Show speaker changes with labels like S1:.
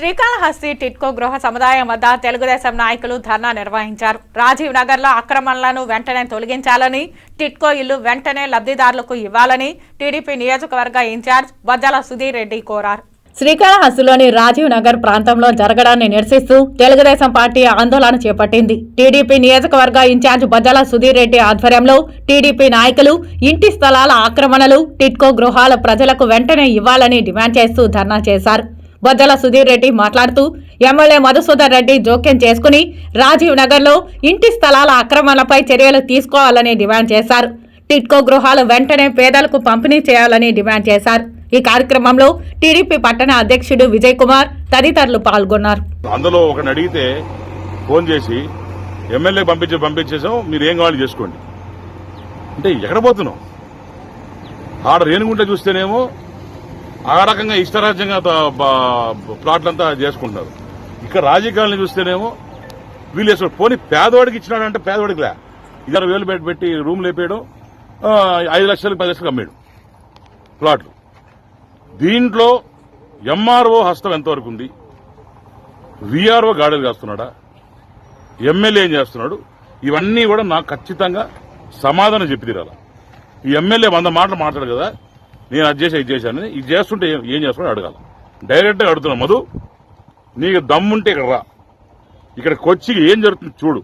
S1: శ్రీకాళహస్తి టిట్కో గృహ సముదాయం వద్ద తెలుగుదేశం నాయకులు ధర్నా నిర్వహించారు. రాజీవ్ నగర్లో అక్రమణలను వెంటనే తొలగించాలని టిట్కో ఇల్లు వెంటనే లబ్ధిదారులకు ఇవ్వాలని టీడీపీ నియోజకవర్గ ఇన్ఛార్జ్ బజ్జల సుధీర్ రెడ్డి కోరారు. శ్రీకాళహస్తిలోని రాజీవ్ నగర్ ప్రాంతంలో జరగడాన్ని నిరసిస్తూ తెలుగుదేశం పార్టీ ఆందోళన చేపట్టింది. టీడీపీ నియోజకవర్గ ఇన్ఛార్జ్ బజ్జల సుధీర్ రెడ్డి ఆధ్వర్యంలో టీడీపీ నాయకులు ఇంటి స్థలాల ఆక్రమణలు టిట్కో గృహాల ప్రజలకు వెంటనే ఇవ్వాలని డిమాండ్ చేస్తూ ధర్నా చేశారు. బొజ్జల సుధీర్ రెడ్డి మాట్లాడుతూ ఎమ్మెల్యే మధుసూదర్ రెడ్డి జోక్యం చేసుకుని రాజీవ్ నగర్లో ఇంటి స్థలాల ఆక్రమణలపై చర్యలు తీసుకోవాలని డిమాండ్ చేశారు. టిట్కో గృహాలు వెంటనే పేదలకు పంపిణీ చేయాలని డిమాండ్ చేశారు. ఈ కార్యక్రమంలో టీడీపీ పట్టణ అధ్యక్షుడు విజయ్ కుమార్ తదితరులు పాల్గొన్నారు.
S2: అందులో ఒకరిని అడిగితే ఫోన్ చేసి ఎమ్మెల్యే పంపించి పంపించేసాం మీరు ఏం కావాలి చేసుకోండి. అంటే ఎక్కడ పోతున్నాం ఆడ రేణుగుంట చూస్తేనేమో ఆ రకంగా ఇష్టరాజ్యంగా ప్లాట్లంతా చేసుకుంటున్నారు. ఇక్కడ రాజకీయాలను చూస్తేనేమో వీళ్ళు వేసుకో పోనీ పేదవాడికి ఇచ్చినాడంటే పేదవాడికి లే. ఇద్దరు వేలు పెట్టి పెట్టి రూమ్ లేపేయడం ఐదు లక్షలు పది లక్షలకు అమ్మేయడం. ప్లాట్లు. దీంట్లో ఎంఆర్ఓ హస్తం ఎంతవరకు ఉంది? విఆర్ఓ గాడులు కాస్తున్నాడా? ఎమ్మెల్యే ఏం చేస్తున్నాడు? ఇవన్నీ కూడా నాకు ఖచ్చితంగా సమాధానం చెప్పి తీరాల? ఈ ఎమ్మెల్యే వంద మాటలు మాట్లాడు కదా నేను అది చేసి ఇది చేశాను ఇది చేస్తుంటే ఏం- ఏం చేస్తున్నాడు అడగాల. డైరెక్ట్గా అడుగుతున్నా మధు నీకు దమ్ముంటే ఇక్కడ రా. ఇక్కడికి వచ్చి ఏం జరుగుతుంది చూడు.